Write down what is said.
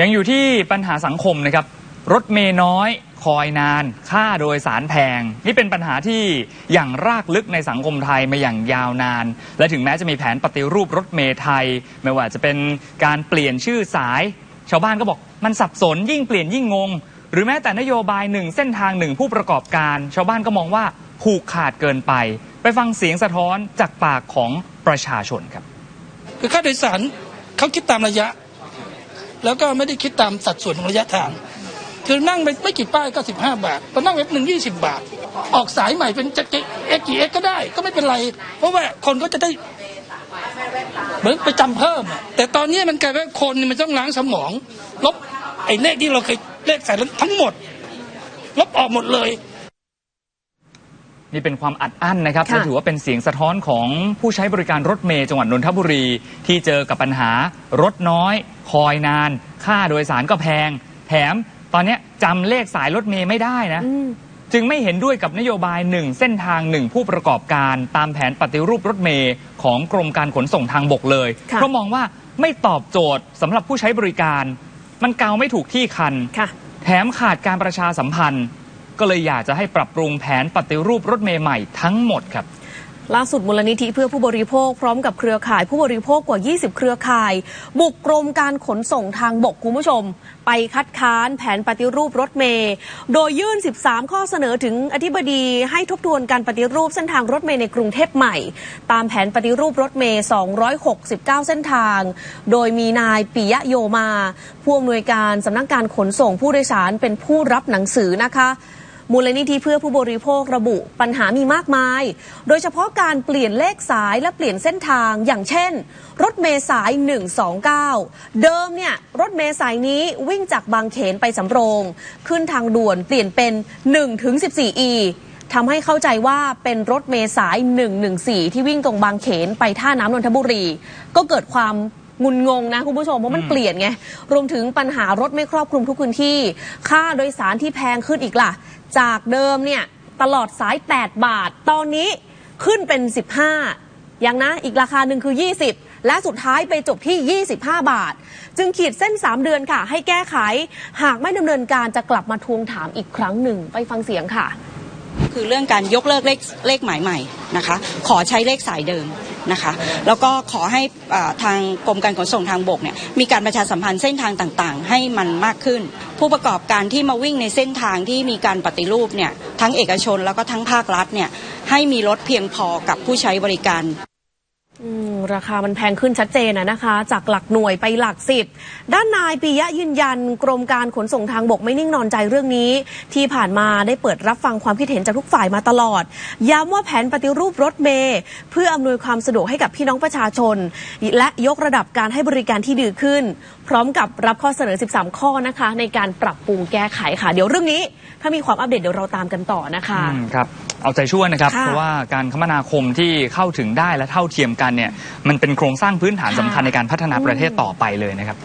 ยังอยู่ที่ปัญหาสังคมนะครับ รถเมย์น้อย คอยนาน ค่าโดยสารแพง นี่เป็นปัญหาที่อย่างรากลึกในสังคมไทยมาอย่างยาวนาน และถึงแม้จะมีแผนปฏิรูปรถเมย์ไทย ไม่ว่าจะเป็นการเปลี่ยนชื่อสาย ชาวบ้านก็บอกมันสับสนยิ่งเปลี่ยนยิ่งงง หรือแม้แต่นโยบายหนึ่งเส้นทางหนึ่งผู้ประกอบการ ชาวบ้านก็มองว่าผูกขาดเกินไป ไปฟังเสียงสะท้อนจากปากของประชาชนครับ คือค่าโดยสารเขาคิดตามระยะ แล้วก็ไม่ได้คิดตามสัดส่วนของระยะทางคือนั่งไปไม่กี่ป้ายก็สิบห้าบาทพอนั่งเว็บหนึ่งยี่สิบาท ออกสายใหม่เป็นจะเอ็กกี่เอ็กก็ได้ ก็ไม่เป็นไร เพราะว่าคนก็จะได้เหมือนไปจำเพิ่ม แต่ตอนนี้มันกลายเป็นคนมันต้องล้างสมอง ลบไอ้เลขที่เราเคยเลขใส่แล้วทั้งหมด ลบออกหมดเลย นี่เป็นความอัดอั้นนะครับค่ะ และถือว่าเป็นเสียงสะท้อนของผู้ใช้บริการรถเมย์จังหวัดนนทบุรี ที่เจอกับปัญหารถน้อย คอยนาน ค่าโดยสารก็แพง แถมตอนเนี้ยจำเลขสายรถเมย์ไม่ได้นะ อืม จึงไม่เห็นด้วยกับนโยบายหนึ่งเส้นทางหนึ่งผู้ประกอบการ ตามแผนปฏิรูปรถเมย์ของกรมการขนส่งทางบกเลย ค่ะ เพราะมองว่าไม่ตอบโจทย์สำหรับผู้ใช้บริการ มันเกาไม่ถูกที่คัน ค่ะ แถมขาดการประชาสัมพันธ์ ก็เลยอยากจะให้ปรับปรุงแผนปฏิรูปรถเมย์ใหม่ทั้งหมดครับล่าสุดมูลนิธิเพื่อผู้บริโภคพร้อมกับเครือข่ายผู้บริโภคกว่า 20 เครือข่าย บุกกรมการขนส่งทางบกคุณผู้ชม ไปคัดค้านแผนปฏิรูปรถเมย์โดยยื่น 13 ข้อเสนอถึงอธิบดีให้ทบทวนการปฏิรูปเส้นทางรถเมย์ในกรุงเทพใหม่ ตามแผนปฏิรูปรถเมย์ 269 เส้นทาง โดยมีนายปิยะโยมา ผู้อำนวยการสำนักการขนส่งผู้โดยสารเป็นผู้รับหนังสือนะคะ มูลนิธิเพื่อผู้บริโภคระบุปัญหามีมากมาย โดยเฉพาะการเปลี่ยนเลขสายและเปลี่ยนเส้นทางอย่างเช่น รถเมล์สาย 129 เดิมเนี่ยรถเมล์สายนี้วิ่งจากบางเขนไปสำโรง ขึ้นทางด่วนเปลี่ยนเป็น 1-14E ทำให้เข้าใจว่าเป็นรถเมล์สาย 114 ที่วิ่งตรงบางเขนไปท่าน้ำนนทบุรี ก็เกิดความ งุนงงนะคุณผู้ชมเพราะมันเปลี่ยนไง รวมถึงปัญหารถไม่ครอบคลุมทุกพื้นที่ ค่าโดยสารที่แพงขึ้นอีกล่ะ จากเดิมเนี่ยตลอดสาย 8 บาท ตอนนี้ขึ้นเป็น 15 อย่างนะอีกราคาหนึ่งคือ 20 และสุดท้ายไปจบที่ 25 บาท จึงขีดเส้น 3 เดือนค่ะ ให้แก้ไข หากไม่ดำเนินการจะกลับมาทวงถามอีกครั้งหนึ่งไปฟังเสียงค่ะ คือเรื่องการยกเลิกเลขเลขหมายใหม่นะคะ ขอใช้เลขสายเดิม นะคะ แล้วก็ขอให้ทางกรมการขนส่งทางบกเนี่ยมีการประชาสัมพันธ์เส้นทางต่างๆ ให้มันมากขึ้น ผู้ประกอบการที่มาวิ่งในเส้นทางที่มีการปฏิรูปเนี่ยทั้งเอกชนแล้วก็ทั้งภาครัฐเนี่ยให้มีรถเพียงพอกับผู้ใช้บริการอืม ราคามันแพงขึ้นชัดเจนนะนะคะ จากหลักหน่วยไปหลักสิบ ด้านนายปิยะยืนยัน กรมการขนส่งทางบกไม่นิ่งนอนใจเรื่องนี้ ที่ผ่านมาได้เปิดรับฟังความคิดเห็นจากทุกฝ่ายมาตลอด ย้ำว่าแผนปฏิรูปรถเมย์เพื่ออำนวยความสะดวกให้กับพี่น้องประชาชน และยกระดับการให้บริการที่ดีขึ้น พร้อมกับรับข้อเสนอ 13 ข้อนะคะ ในการปรับปรุงแก้ไขค่ะเดี๋ยวเรื่องนี้ ถ้ามีความอัปเดตเดี๋ยวเราตามกันต่อนะคะอืมครับเอาใจช่วยนะครับค่ะเพราะว่าการคมนาคมที่เข้าถึงได้และเท่าเทียมกันเนี่ยมันเป็นโครงสร้างพื้นฐานสำคัญในการพัฒนาประเทศต่อไปเลยนะครับ